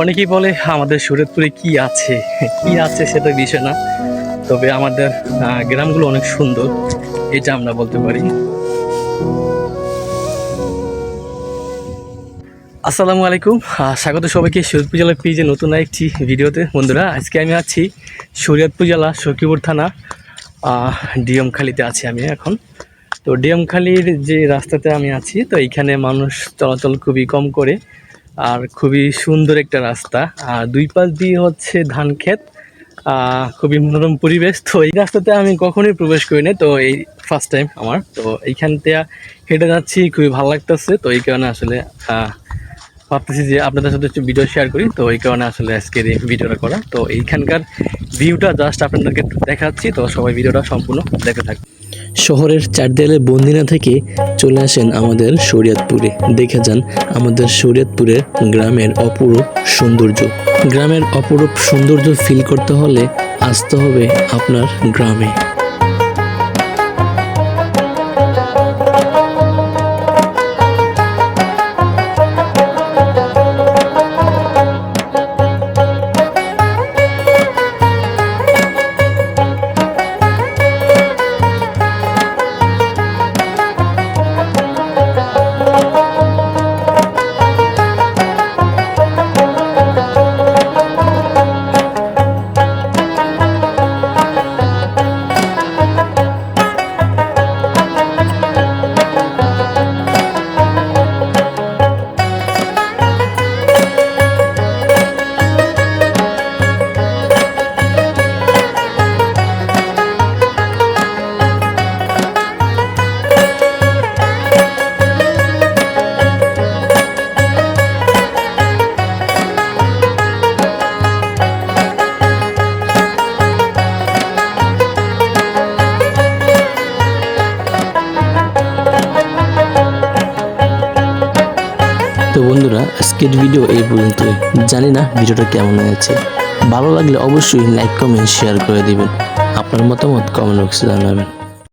অনেকেই বলে, আমাদের শরীয়তপুরে কি আছে? কি আছে সেটা বিষয় না। তবে আমাদের গ্রামগুলো অনেক সুন্দর, এটা আমরা বলতে পারি। আসসালামু আলাইকুম। স্বাগত সবাইকে শরীয়তপুর জেলার পেজে নতুন একটি ভিডিওতে। বন্ধুরা, আজকে আমি আছি শরীয়তপুর জেলা সখীপুর থানা ডিএমখালিতে আছি আমি এখন। তো ডিএমখালির যে রাস্তাতে আমি আছি, তো এইখানে মানুষ চলাচল খুবই কম করে। আর খুবই সুন্দর একটা রাস্তা। আর দুই পাশ দিয়ে হচ্ছে ধান ক্ষেত। খুবই মনোরম পরিবেশ। তো এই রাস্তাতে আমি কখনোই প্রবেশ করিনি। তো এই ফার্স্ট টাইম আমার। তো এইখান থেকে হেঁটে যাচ্ছি, খুবই ভালো লাগতেছে। তো এই কারণে আসলে ভাবতেছি যে আপনাদের সাথে একটু ভিডিও শেয়ার করি। তো এই কারণে আসলে আজকের এই ভিডিওটা করা। তো এইখানকার ভিউটা জাস্ট আপনাদেরকে দেখাচ্ছি। তো সবাই ভিডিওটা সম্পূর্ণ দেখে থাকবে শহরের চারদিকে বন্দি না থেকে চলে আসেন আমাদের শরীয়তপুরে। দেখে যান আমাদের শরীয়তপুরের গ্রামের অপরূপ সৌন্দর্য। গ্রামের অপরূপ সৌন্দর্য ফিল করতে হলে আসতে হবে আপনার গ্রামে। বন্ধুরা, আজকের ভিডিও এই পর্যন্তই। জানি না ভিডিওটা কেমন হয়েছে। ভালো লাগলে অবশ্যই লাইক কমেন্ট শেয়ার করে দিবেন। আপনার মতামত কমেন্ট বক্সে জানাবেন।